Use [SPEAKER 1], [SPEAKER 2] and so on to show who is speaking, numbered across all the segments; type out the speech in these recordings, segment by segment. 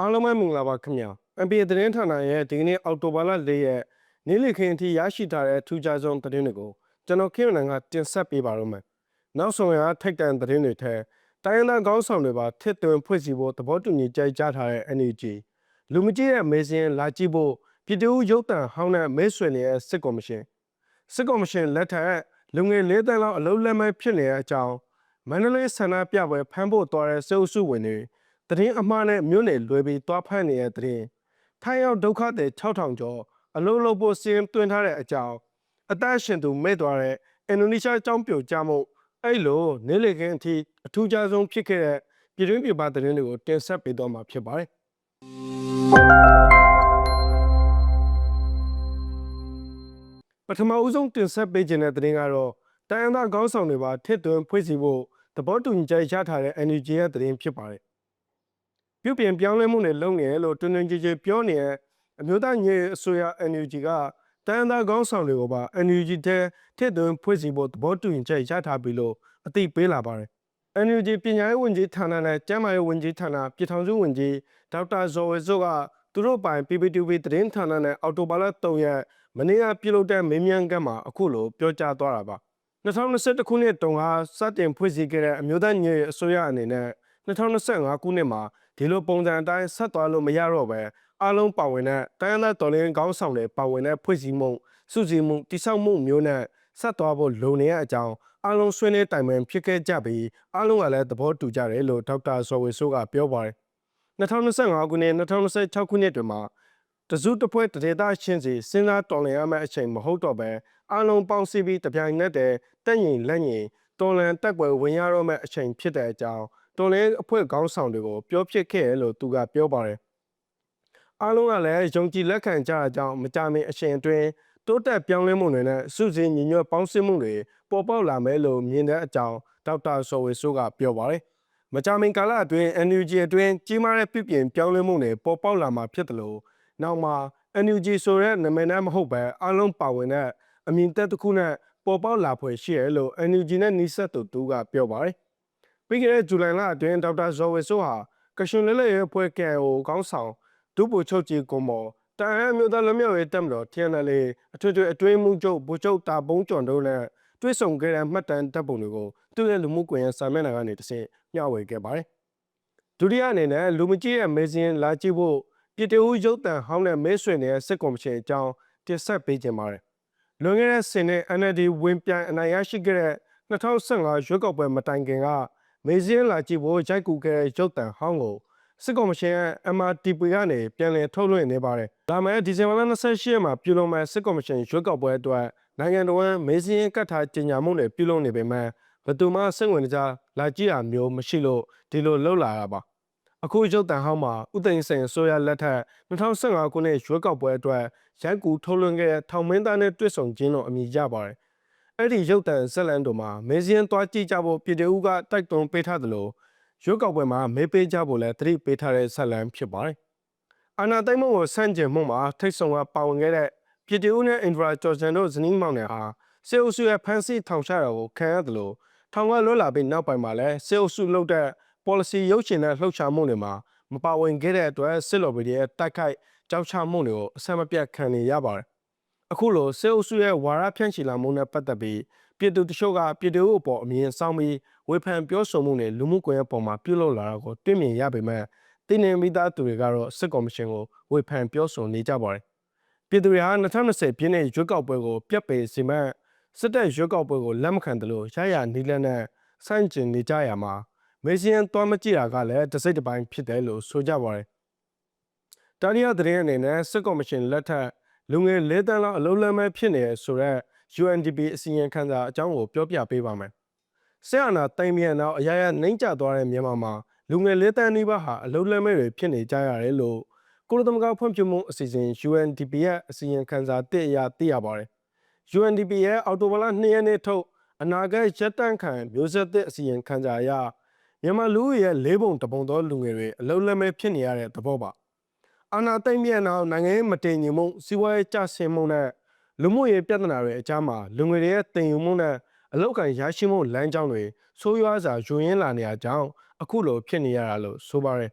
[SPEAKER 1] အားလုံးပဲမင်္ဂလာပါခင်ဗျာ NBA သတင်းဌာနရဲ့ဒီကနေ့အောက်တိုဘာလ၄ရက်နေ့လည်ခင်းအထိရရှိထားတဲ့ထူးခြားဆုံးသတင်းတွေကိုကျွန်တော်ခင်ဗျာကတင်ဆက်ပေးပါရမယ်နောက်ဆုံးရထိုက်တန်သတင်းတွေထဲတိုင်းရင်းသားခေါင်းဆောင်တွေပါထစ်သွင်းဖွဲ့စည်းဖို့သဘောတူညီကြိုက်ကြားထားတဲ့ NUG လူမကြီးရဲ့မေးစင်းလာကြည့်ဖို့ပြည်သူ့ရုပ်တံဟောင်းတဲ့မဲဆွေနေတဲ့စစ်ကော်မရှင်စစ်ကော်မရှင်လက်ထက်လူငယ်၄တန်းလောက်အလုံးလက်မဲ့ဖြစ်နေတဲ့အကြောင်းမန္တလေးဆန္ဒပြပွဲဖမ်းဖို့သွားတဲ့စေအုပ်စုဝင်တွေ သတင်းအမှားနဲ့မြို့နယ်လွယ်ပြီးတွားဖမ်းနေတဲ့သတင်းထိုင်းရောက်ဒုက္ခသည်6000ကျော်အလုံးလုံးဖို့စီးရင်တွင်ထားတဲ့အကြောင်းအသက်ရှင်သူမဲ့သွားတဲ့အင်ဒိုနီးရှားအကြောင်းပြိုကြမှုအဲ့လိုနေလေခင်းအထိအထူးခြားဆုံးဖြစ်ခဲ့တဲ့ပြည်တွင်းပြည်ပသတင်းတွေကိုတင်ဆက်ပေးတော့မှာဖြစ်ပါတယ်ပထမဦးဆုံးတင်ဆက်ပေးခြင်းတဲ့သတင်းကတော့တိုင်းရင်းသားခေါင်းဆောင်တွေပါထစ်သွင်းဖွဲ့စည်းဖို့သဘောတူညီချက်ရထားတဲ့ NUG ရဲ့သတင်းဖြစ်ပါတယ် ပြုပြင်ပြောင်းလဲမှုတွေလုပ်နေတယ်လို့တွင်တွင်ကြည်ကြည်ပြောနေတဲ့အမျိုးသားညီအစိုးရ NUG ကတန်တာကောင်းဆောင်တွေကိုပါ NUG တဲ့ထည့်သွင်းဖွဲ့စည်းဖို့သဘောတူညီချက်ရထားပြီလို့အသိပေးလာပါတယ်။ NUG ပညာရေးဝန်ကြီးဌာနနဲ့ကျန်းမာရေးဝန်ကြီးဌာနပြည်ထောင်စုဝန်ကြီးဒေါက်တာဇော်ဝေစိုးကသူတို့ပိုင် PPTV သတင်းဌာနနဲ့အော်တိုဘာလ3ရက်မနေ့ကပြုလုပ်တဲ့မေးမြန်းခန်းမှာအခုလိုပြောကြားသွားတာပါ။2021ခုနှစ်တုန်းကစတင်ဖွဲ့စည်းခဲ့တဲ့အမျိုးသားညီအစိုးရအနေနဲ့ 2025ခုနှစ်မှာဒီလိုပုံစံအတိုင်းဆက်သွားလို့မရတော့ပဲအားလုံးပါဝင်တဲ့တိုင်းရင်းသားတော်လှန်ရေးခေါင်းဆောင်တွေပါဝင်တဲ့ဖွဲ့စည်းမှုစုစည်းမှုတိဆောက်မှုမျိုးနဲ့ဆက်သွားဖို့လုံနေတဲ့အကြောင်းအားလုံးဆွေးနွေးတိုင်ပင်ဖြစ်ခဲ့ကြပြီးအားလုံးကလည်းသဘောတူကြတယ်လို့ဒေါက်တာဇော်ဝေဆိုးကပြောပါတယ်2025ခုနှစ်2026ခုနှစ်တွင်မှာတစုတစ်ဖွဲ့တရေသားရှင်းစီစဉ်းစားတော်လှန်ရမယ့်အချိန်မဟုတ်တော့ပဲအားလုံးပေါင်းစည်းပြီးတပြိုင်နက်တည်းတက်ရင်လက်ရင်တော်လှန်တက်ပွဲဝင်ရတော့မယ့်အချိန်ဖြစ်တဲ့အကြောင်း တော်လဲအဖွဲ့ခေါင်းဆောင်တွေကိုပြောဖြစ်ခဲ့တယ်လို့သူကပြောပါတယ်အားလုံးကလည်းယုံကြည်လက်ခံကြတာကြောင့်မကြမင်အရှင်အတွင်းတိုးတက်ပြောင်းလဲမှုတွေနဲ့စုစည်းညီညွတ်ပေါင်းစည်းမှုတွေပေါ်ပေါက်လာမယ်လို့မြင်တဲ့အကြောင်းဒေါက်တာဆော်ဝေဆိုးကပြောပါတယ်မကြမင်ကာလအတွင်း NUG အတွင်းကြီးမားတဲ့ပြည်ပြင်ပြောင်းလဲမှုတွေပေါ်ပေါက်လာမှာဖြစ်တယ်လို့နောက်မှာ NUG ဆိုတဲ့နာမည်နဲ့မဟုတ်ပဲအားလုံးပါဝင်တဲ့အမြင်သက်တစ်ခုနဲ့ပေါ်ပေါက်လာဖွယ်ရှိရလို့ NUG နဲ့နှိစက်သူတူကပြောပါတယ် ပြီးခဲ့တဲ့ဇူလိုင်လအတွင်းဒေါက်တာဇော်ဝေဆိုးဟာကရှင်လဲလဲရဲ့ဖွဲ့ကဲကိုခေါင်းဆောင်ဒုဗိုလ်ချုပ်ကြီးကွန်မော်တန်အမျိုးသားလူမျိုးရေးတက်မတော် TNL အထွေထွေအတွင်းမှုချုပ်ဗိုလ်ချုပ်တာဘုံကျော်တို့နဲ့တွဲဆုံခဲ့တဲ့မှတ်တမ်းတပ်ပုံတွေကိုသူ့ရဲ့လူမှုကွန်ရက်စာမျက်နှာကနေတစ်ဆင့်မျှဝေခဲ့ပါတယ်ဒုတိယအနေနဲ့လူမကြီးရဲ့မေးစင်းလာကြည့်ဖို့ပြည်တဦးရုပ်တံဟောင်းတဲ့မဲဆွေနေတဲ့စစ်ကော်မရှင်အကြောင်းတင်ဆက်ပေးခြင်းပါတယ်လွန်ခဲ့တဲ့စင်နဲ့ NLD ဝင်ပြိုင်အနိုင်ရရှိခဲ့တဲ့2015ရွေးကောက်ပွဲမတိုင်ခင်က မေဇင်းလာကြည့်ဖို့ရိုက်ကူခဲ့တဲ့ရုပ်တံဟောင်းကိုစစ်ကော်မရှင်ရဲ့ MRTP ကနေပြန်လည်ထုတ်လွှင့်နေပါတယ်။ဒါမဲ့ဒီဇင်ဘာလ28ရက်မှာပြုလုပ်မဲ့စစ်ကော်မရှင်ရွေးကောက်ပွဲအတွက်နိုင်ငံတော်ဝန်မေဇင်းကတ်ထားကြေညာမှုတွေပြုလုပ်နေပေမဲ့ဘယ်သူမှစိတ်ဝင်စားလာကြည့်တာမျိုးမရှိလို့ဒီလိုလှုပ်လာတာပါ။အခုရုပ်တံဟောင်းမှာဥသိမ်းစိန်ဆိုရလက်ထက်2015ခုနှစ်ရွေးကောက်ပွဲအတွက်ရိုက်ကူထုတ်လွှင့်ခဲ့တဲ့ထောင်မင်းသားနဲ့တွေ့ဆုံခြင်းလို့အမည်ရပါတယ် အဲ့ဒီရုပ်တံဇက်လန်တို့မှာမေဇီယန်သွားကြည့်ကြဖို့ပြည်သူကတိုက်တွန်းပေးထားသလိုရွေးကောက်ပွဲမှာမေးပေးကြဖို့လည်းသတိပေးထားတဲ့ဇက်လန်ဖြစ်ပါတယ်။အာနာသိမ့်မှုကိုဆန့်ကျင်မှုမှာထိတ်ဆုံကပါဝင်ခဲ့တဲ့ပြည်သူနဲ့အင်ဒရာဂျော်ဂျန်တို့ဇနီးမောင်နှံဟာစေအုပ်စုရဲ့ဖန်ဆီးထောင်ချတာကိုခံရသလိုထောင်ကလွတ်လာပြီးနောက်ပိုင်းမှာလည်းစေအုပ်စုလုပ်တဲ့ policy ရုပ်ရှင်နဲ့လှုပ်ရှားမှုတွေမှာမပါဝင်ခဲ့တဲ့အတွက်စစ်လော်ဘီရဲ့တိုက်ခိုက်ကြောက်ချမှုတွေကိုအဆက်မပြတ်ခံနေရပါတယ်။ အခုလိုစေအုပ်စုရဲ့ဝါရဖြန့်ချီလာမှုနဲ့ပတ်သက်ပြီးပြည်သူတချို့ကပြည်သူအပေါ်အမြင်ဆောင်ပြီးဝေဖန်ပြောဆိုမှုနဲ့လူမှုကွန်ရက်ပေါ်မှာပြုလုပ်လာတာကိုတွေ့မြင်ရပေမဲ့တင်းနေမိသားသူတွေကတော့စစ်ကော်မရှင်ကိုဝေဖန်ပြောဆိုနေကြပါတယ်။ပြည်သူတွေဟာ2020ပြည့်နှစ်ရွေးကောက်ပွဲကိုပြတ်ပယ်စီမဲ့စစ်တပ်ရွေးကောက်ပွဲကိုလက်မခံတယ်လို့ရရနီးလက်နဲ့စန့်ကျင်နေကြရမှာမေဆီယန်သွားမကြည့်တာကလည်းတစိတ်တစ်ပိုင်းဖြစ်တယ်လို့ဆိုကြပါတယ်။တာရီယာသတင်းအနေနဲ့စစ်ကော်မရှင်လက်ထက် လူငယ်၄တန်းလောက်အလုံးလမ်းမဲ့ဖြစ်နေဆိုတော့ UNDP အစီရင်ခံစာအကြောင်းကိုပြောပြပေးပါမယ်။ဆက်အာနာတိုင်မြန်နောက်အရာရာနှိမ့်ကျသွားတဲ့မြန်မာမှာလူငယ်လေးတန်းနီးပါးဟာအလုံးလက်မဲ့တွေဖြစ်နေကြရတယ်လို့ကုလသမဂ္ဂဖွံ့ဖြိုးမှုအစီအစဉ် UNDP ရဲ့အစီရင်ခံစာတစ်အရာသိရပါတယ်။ UNDP ရဲ့အော်တိုဘလ2ရက်နေ့ထုတ်အနာဂတ်ရက်တန့်ခံမျိုးဆက်သစ်အစီရင်ခံစာအရမြန်မာလူဦးရဲ့လေးပုံတပုံသောလူငယ်တွေအလုံးလက်မဲ့ဖြစ်နေရတဲ့သဘောပါ။ အာနာသိမ့်မြန်နောက်နိုင်ငံရေးမတည်ငြိမ်မှုစီးပွားရေးကျဆင်းမှုနဲ့လူမှုရေးပြဿနာတွေအကြားမှာလူငွေတွေရဲ့တင်ယူမှုနဲ့အလောက်ကန်ရရှိမှုလမ်းကြောင်းတွေဆိုးရွားစွာယွင်ရင်းလာနေကြကြောင်းအခုလိုဖြစ်နေရတာလို့ဆိုပါတယ်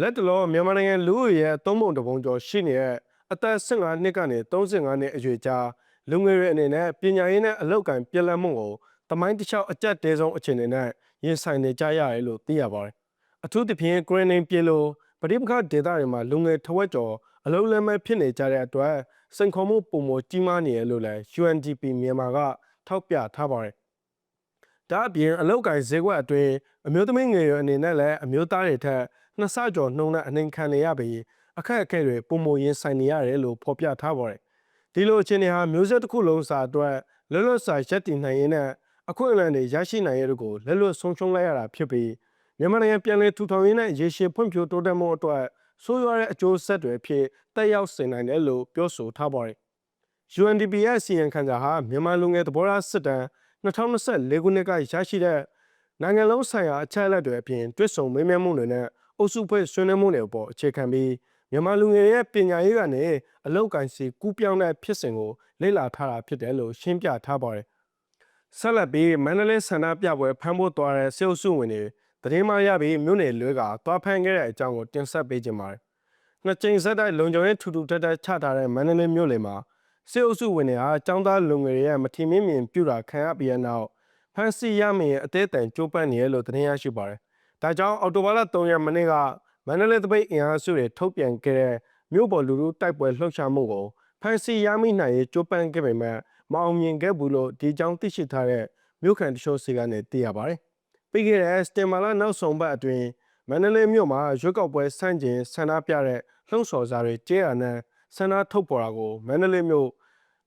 [SPEAKER 1] လက်တလောမြန်မာနိုင်ငံလူဦးရေရဲ့သုံးပုံတစ်ပုံကျော်ရှိနေတဲ့အသက်15နှစ်ကနေ35နှစ်အရွယ်ကြားလူငယ်တွေအနေနဲ့ပညာရေးနဲ့အလောက်ကန်ပြည်လည်မှုကိုတမိုင်းတစ်လျှောက်အကြက်တဲဆုံးအခြေအနေနဲ့ရင်ဆိုင်နေကြရတယ်လို့သိရပါတယ်။အထူးသဖြင့်ဂရင်းနင်းပြေလို့ ပဋိပက္ခဒေသတွေမှာလူငယ်ထဝက်ကျော်အလုံးလက်မဲ့ဖြစ်နေကြတဲ့အတွက်စိန်ခေါ်မှုပုံမကြီးမားနေရလို့လည်း UNDP မြန်မာကထောက်ပြထားပါတယ်။ဒါအပြင်အလောက်ကန်ဈေးကွက်အတွင်းအမျိုးသမီးငယ်တွေအနေနဲ့လည်းအမျိုးသားတွေထက်နှစ်ဆကျော်နှုံနဲ့အနှိမ်ခံနေရပြီးအခက်အခဲတွေပုံမရင်ဆိုင်နေရတယ်လို့ဖော်ပြထားပါတယ်။ဒီလိုအခြေအနေဟာမျိုးဆက်တစ်ခုလုံးစာအတွက်လွတ်လပ်စွာရပ်တည်နိုင်ရေးနဲ့အခွင့်အလမ်းတွေရရှိနိုင်ရေးတို့ကိုလက်လွတ်ဆုံးရှုံးလိုက်ရတာဖြစ်ပြီး မြန်မာနိုင်ငံပြည်လဲထူထောင်ရေးနဲ့ရေရှည်ဖွံ့ဖြိုးတိုးတက်မှုအတွက်ဆိုးရွားတဲ့အကျိုးဆက်တွေဖြစ်တက်ရောက်စေနိုင်တယ်လို့ပြောဆိုထားပါတယ်။ UNDP ရဲ့စီရင်ခံစာဟာမြန်မာလူငယ်သဘောထားစစ်တမ်း2024ခုနှစ်ကရရှိတဲ့နိုင်ငံလုံးဆိုင်ရာအချက်အလက်တွေအပြင်တွစ်ဆုံမေးမြန်းမှုတွေနဲ့အုပ်စုဖွဲ့ဆွေးနွေးမှုတွေအပေါ်အခြေခံပြီးမြန်မာလူငယ်ရဲ့ပညာရေးကနေအလောက်ကန်စီကူးပြောင်းတဲ့ဖြစ်စဉ်ကိုလေ့လာထားတာဖြစ်တယ်လို့ရှင်းပြထားပါတယ်။ဆက်လက်ပြီးမန္တလေးဆန္ဒပြပွဲဖမ်းဖို့သွားတဲ့စေအုပ်စုဝင်တွေ သတင်းမရပြီးမြို့နယ်လွဲကသွားဖမ်းခဲ့တဲ့အကြောင်းကိုတင်ဆက်ပေးခြင်းပါတယ်။နှစ်ကြိမ်ဆက်တိုက်လုံခြုံရေးထူထူထပ်ထပ်ချထားတဲ့မန္တလေးမြို့လေမှာစေအုပ်စုဝင်တွေဟာចောင်းသားလူငယ်တွေရဲ့မထီမင်းမြင်ပြူတာခံရပြီးတဲ့နောက်ဖမ်းဆီးရမင်းအသေးအံကြိုးပမ်းနေရလို့သတင်းရရှိပါတယ်။ဒါကြောင့်အော်တိုဘာလ3ရက်မနေ့ကမန္တလေးတပိတ်အင်အားစုတွေထုတ်ပြန်ခဲ့တဲ့မြို့ပေါ်လူလူတိုက်ပွဲလှုပ်ရှားမှုကိုဖမ်းဆီးရမိနိုင်ရေးကြိုးပမ်းခဲ့ပေမဲ့မအောင်မြင်ခဲ့ဘူးလို့ဒီကြောင်းသိရှိထားတဲ့မြို့ခံတချို့စီကနေသိရပါတယ်။ ပြီးခဲ့တဲ့စတင်မာလာနောက်ဆုံးပတ်အတွင်းမန္တလေးမြို့မှာရွက်ကောက်ပွဲဆန့်ကျင်ဆန္ဒပြတဲ့လှုံ့ဆော်စာတွေကျဲရနဲ့ဆန္ဒထုတ်ပေါ်တာကိုမန္တလေးမြို့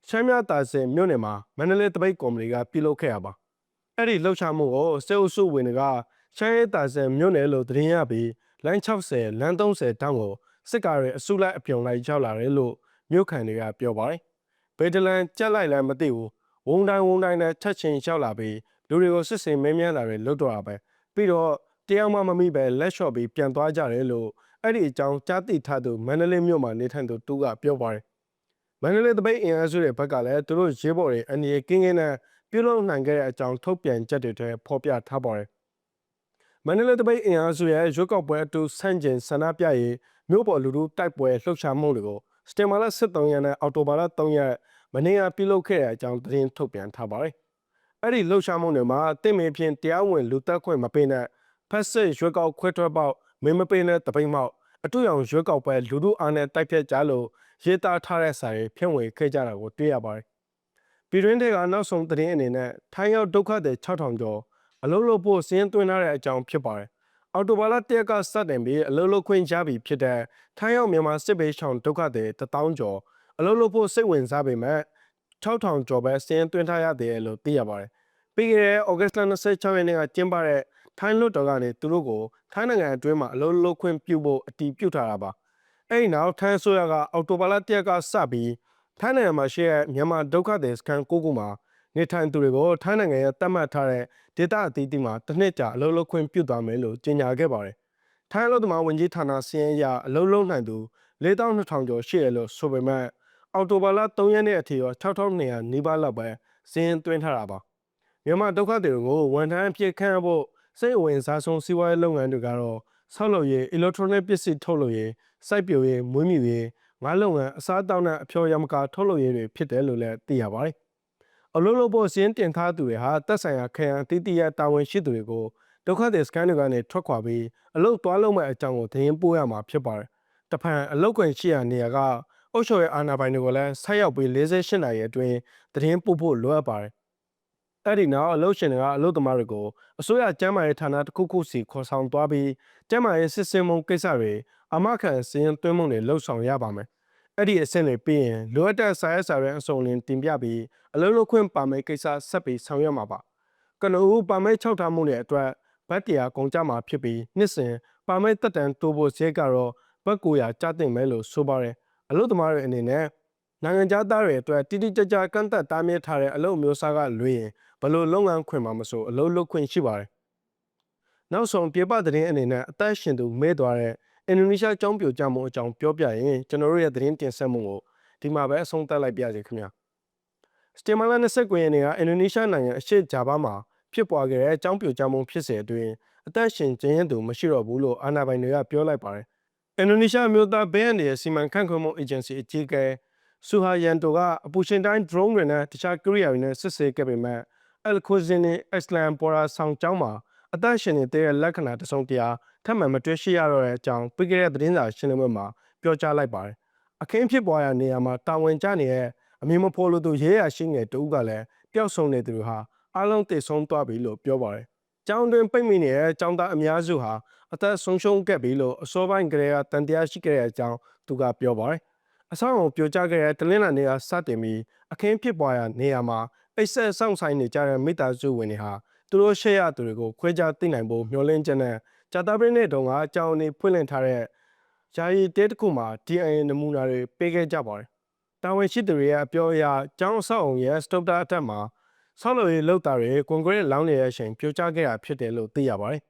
[SPEAKER 1] ရှမ်းမြတာစင်မြို့နယ်မှာမန္တလေးတပိတ်ကော်မတီကပြုလုပ်ခဲ့ရပါအဲ့ဒီလှုပ်ရှားမှုကိုစေအုပ်စုဝင်တွေကရှမ်းရဲတာစင်မြို့နယ်လို့သတင်းရပြီးလမ်း60လမ်း30တောင်းကိုစစ်ကားတွေအစုလိုက်အပြုံလိုက်ရောက်လာတယ်လို့မြို့ခံတွေကပြောပါတယ်။ဗေဒလန်ကြက်လိုက်လည်းမသိဘူး။ဝုံတိုင်းဝုံတိုင်းနဲ့ချက်ချင်းရောက်လာပြီး လူတွေကိုစစ်စင်မင်းမြန်းတာတွေလွတ်တော့တာပဲ။ပြီးတော့တရားမှမမိပဲလက်လျှော့ပြီးပြန်သွားကြတယ်လို့အဲ့ဒီအကြောင်းကြားသိထားသူမန္တလေးမြို့မှာနေထိုင်သူတူကပြောပါတယ်။မန္တလေးတပိတ်အင်အားစုတွေဘက်ကလည်းသူတို့ရေးပေါ်တွေအနေနဲ့ကင်းကင်းနဲ့ပြုလုပ်နိုင်ခဲ့တဲ့အကြောင်းထုတ်ပြန်ချက်တွေထဲဖော်ပြထားပါတယ်။မန္တလေးတပိတ်အင်အားစုရဲ့ရွက်ကောက်ပွဲအတူဆန့်ကျင်ဆန္ဒပြရေးမြို့ပေါ်လူထုတိုက်ပွဲလှုပ်ရှားမှုတွေကိုစတင်မာလာ23ရက်နဲ့အောက်တိုဘာလ3ရက်မနေ့ကပြုလုပ်ခဲ့တဲ့အကြောင်းသတင်းထုတ်ပြန်ထားပါတယ်။ အဲ့ဒီလှုပ်ရှားမှုတွေမှာတင့်မေဖြင့်တရားဝင်လူတက်ခွင့်မပေးတဲ့ဖက်စစ်ရွက်ကောက်ခွဲထွက်ပေါက်မင်းမပေးတဲ့တပိတ်မောက်အတူရောင်ရွက်ကောက်ပွဲလူထုအားနဲ့တိုက်ဖြတ်ကြလို့ရေးသားထားတဲ့စာတွေဖြန့်ဝေခဲ့ကြတာကိုတွေ့ရပါတယ်။ပြည်တွင်းတွေကနောက်ဆုံးသတင်းအနေနဲ့ထိုင်းရောက်ဒုက္ခသည်6000ကျော်အလုံးလို့ဖို့စင်းသွင်းထားတဲ့အကြောင်းဖြစ်ပါတယ်။အော်တိုဘာလတရက်ကစတင်ပြီးအလုံးလို့ခွင့်ရပြီဖြစ်တဲ့ထိုင်းရောက်မြန်မာစစ်ဘေးရှောင်ဒုက္ခသည်1000ကျော်အလုံးလို့ဖို့စိတ်ဝင်စားပေမဲ့ 6000ကျော်ပဲစင်းသွင်းထားရသေးတယ်လို့သိရပါတယ်။ပြီးခဲ့တဲ့ဩဂတ်လ26ရက်နေ့ကကျင်းပတဲ့ထိုင်းလွတ်တော်ကနေသူတို့ကိုထိုင်းနိုင်ငံအတွင်းမှာအလုံးလို့ခွင့်ပြုဖို့အတည်ပြုထားတာပါ။အဲ့ဒီနောက်ထိုင်းအစိုးရကအော်တိုဘာလတရက်ကစပြီးထိုင်းနိုင်ငံမှာရှိတဲ့မြန်မာဒုက္ခသည်စခန်းကိုခုမှာနေထိုင်သူတွေကိုထိုင်းနိုင်ငံရဲ့တတ်မှတ်ထားတဲ့ဒေသအသီးသီးမှာတစ်နှစ်ကြာအလုပ်လုပ်ခွင့်ပြုသွားမယ်လို့ကြေညာခဲ့ပါတယ်။ထိုင်းအလုပ်သမားဝန်ကြီးဌာနစီရင်အရအလုပ်လုပ်နိုင်သူ4200ကျော်ရှိတယ်လို့ဆိုပေမဲ့ အော်တိုဘာလ3ရက်နေ့အထိရော6200နီးပါးလောက်ပဲစီရင်သွင်းထားတာပါ။မြန်မာဒုက္ခသည်တွေကိုဝန်ထမ်းအဖြစ်ခန့်ဖို့စိတ်ဝင်စားဆုံးစီးပွားရေးလုပ်ငန်းတွေကတော့ဆောက်လုပ်ရေး electronic ပစ္စည်းထုတ်လုပ်ရေးစိုက်ပျိုးရေးမွေးမြူရေးငါးလုပ်ငန်းအစားအသောက်နဲ့အဖျော်ယမကာထုတ်လုပ်ရေးတွေဖြစ်တယ်လို့လည်းသိရပါတယ်။အလုံးလို့ဖို့စင်းတင်ထားသူတွေဟာတက်ဆိုင်ရာခရိုင်တီးတီးရတာဝန်ရှိသူတွေကိုဒုက္ခသည်စခန်းတွေကနေထွက်ခွာပြီးအလုတ်သွားလုံးမဲ့အကြောင်းကိုသတင်းပို့ရမှာဖြစ်ပါတယ်။တဖန်အလုတ်ခွင့်ရှိရာနေရာက အုပ်ချုပ်ရေးအာဏာပိုင်တွေကိုလည်းဆိုက်ရောက်ပြီး48နာရီအတွင်းသတင်းပို့ဖို့လိုအပ်ပါတယ်။အဲ့ဒီနောက်အလုတ်ရှင်တွေကအလုတ်သမားတွေကိုအစိုးရကျန်းမာရေးဌာနတစ်ခုခုစီခေါ်ဆောင်သွားပြီးကျန်းမာရေးစစ်စင်မှုကိစ္စတွေအမခံစင်းသွင်းမှုတွေလှုပ်ဆောင်ရပါမယ်။အဲ့ဒီအဆင့်တွေပြီးရင်လိုအပ်တဲ့စာရေးစာရွက်အစုံလင်တင်ပြပြီးအလုံးလုံးခွင့်ပါမယ်ကိစ္စဆက်ပြီးဆောင်ရွက်မှာပါကနဦးပါမယ်၆ထားမှုတွေအတွက်ဘတ်တရားကုန်ကြမှာဖြစ်ပြီးနှစ်စဉ်ပါမယ်တက်တန်တိုးဖို့ဈေးကတော့ဘတ်900ကျတင်မယ်လို့ဆိုပါတယ် အလို့သမားတွေအနေနဲ့နိုင်ငံသားတွေအတွက်တိတိကျကျကန့်သက်တားမြစ်ထားတဲ့အလုပ်မျိုးစားကလွေရင်ဘလို့လုပ်ငန်းခွင်မှာမဆိုအလုပ်လုပ်ခွင့်ရှိပါတယ်နောက်ဆုံးပြေပသတင်းအနေနဲ့အသက်ရှင်သူမဲသွားတဲ့အင်ဒိုနီးရှားအကြောင်းပြကြမှုအကြောင်းပြောပြရင်ကျွန်တော်တို့ရဲ့သတင်းတင်ဆက်မှုကိုဒီမှာပဲအဆုံးသတ်လိုက်ပြစီခင်ဗျာစတီမာလာ29ရက်နေ့ကအင်ဒိုနီးရှားနိုင်ငံအရှေ့ဂျာဗာမှာဖြစ်ပွားခဲ့တဲ့အကြောင်းပြကြမှုဖြစ်စဉ်အတွင်းအသက်ရှင်ကျင်းရသူမရှိတော့ဘူးလို့အာဏာပိုင်တွေကပြောလိုက်ပါတယ် အင်ဒိုနီးရှားအမျိုးသားဘဲအန်ရဲ့စီမံခန့်ခွဲမှုအေဂျင်စီအကြီးအကဲဆူဟာယန်တိုကအပူရှင်တိုင်း drone တွေနဲ့တခြားကိရိယာတွေနဲ့စစ်ဆေးခဲ့ပေမဲ့အယ်ခွီဇင်နီအစ္စလမ်ပေါ်ရာဆောင်ကျောင်းမှာအသက်ရှင်နေတဲ့လက္ခဏာတစ်စုံတရာထပ်မံမတွေ့ရှိရတော့တဲ့အကြောင်းပြီးခဲ့တဲ့သတင်းစာရှင်းလင်းပွဲမှာပြောကြားလိုက်ပါတယ်။အခင်းဖြစ်ပွားရာနေရာမှာတာဝန်ကျနေတဲ့အမည်မဖော်လို့သူရဲရရှိငယ်တူကလည်းပျောက်ဆုံးနေသူတွေဟာအလုံးတည်ဆုံးသွားပြီလို့ပြောပါတယ်။ ကျောင်းတွင်ပိတ်မိနေတဲ့ကျောင်းသားအများစုဟာအသက်ဆုံးရှုံးခဲ့ပြီလို့အစောပိုင်းကလေးကတန်တရားရှိခဲ့တဲ့အကြောင်းသူကပြောပါတယ်။အဆောင်အုံပြိုကျခဲ့တဲ့တလင်းလာနေကစတင်ပြီးအခင်းဖြစ်ပွားရာနေရာမှာအိတ်ဆက်ဆောင်ဆိုင်နေကြတဲ့မိသားစုဝင်တွေဟာသူတို့ရှေ့ရသူတွေကိုခွဲခြားသိနိုင်ဖို့မျှော်လင့်ချက်နဲ့ဂျာတာပရင်းနဲ့တုန်းကအကြောင်းအနေဖွင့်လှစ်ထားတဲ့ယာယီတဲတစ်ခုမှာ DNA နမူနာတွေပေးခဲ့ကြပါတယ်။တာဝန်ရှိသူတွေရဲ့အပြောအရကျောင်းအဆောက်အုံရဲ့စတုပတာအထက်မှာ ဆောက်လုပ်ရေးလုပ်တာတွေကွန်ကရစ်လောင်းနေတဲ့အချိန်ပြိုကျခဲ့တာဖြစ်တယ်လို့သိရပါတယ်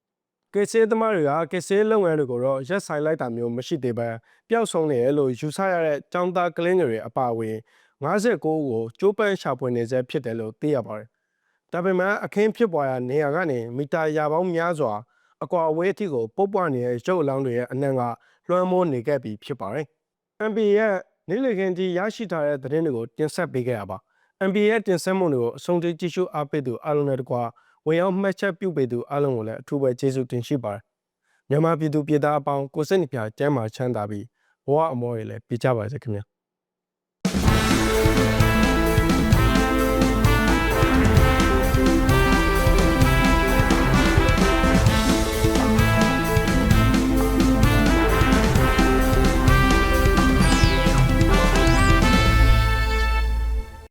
[SPEAKER 1] ။ကေဆေးသမားတွေကကေဆေးလုပ်ငန်းတွေကိုတော့ရက်ဆိုင်လိုက်တာမျိုးမရှိသေးပဲပျောက်ဆုံးနေရလို့ယူဆရတဲ့ចောင်းသားကလင်းတွေအပါအဝင်59ကိုကျိုးပန်းရှာဖွေနေစေဖြစ်တယ်လို့သိရပါတယ်။ဒါပေမဲ့အခင်းဖြစ်ပွားရာနေရာကနေမီတာရာပေါင်းများစွာအကွာအဝေးအထိကိုပုတ်ပွားနေတဲ့ရုပ်အလောင်းတွေရဲ့အနှံ့ကလွှမ်းမိုးနေခဲ့ပြီဖြစ်ပါတယ်။ MB ရဲ့နေ့လည်ခင်းကြီးရရှိထားတဲ့သတင်းတွေကိုတင်ဆက်ပေးခဲ့ရပါ။ MB ရဲ့တင်ဆက်မှုတွေကိုအဆုံးထိကြည့်ရှုအားပေးသူအားလုံးနဲ့တကွာဝင်ရောက်မှတ်ချက်ပြုပေးသူအားလုံးကိုလည်းအထူးပဲကျေးဇူးတင်ရှိပါတယ်။မြန်မာပြည်သူပြည်သားအပေါင်းကိုစိတ်နှပြကျမ်းမာချမ်းသာပြီးဘဝအမောတွေလည်းပြကြပါစေခင်ဗျာ။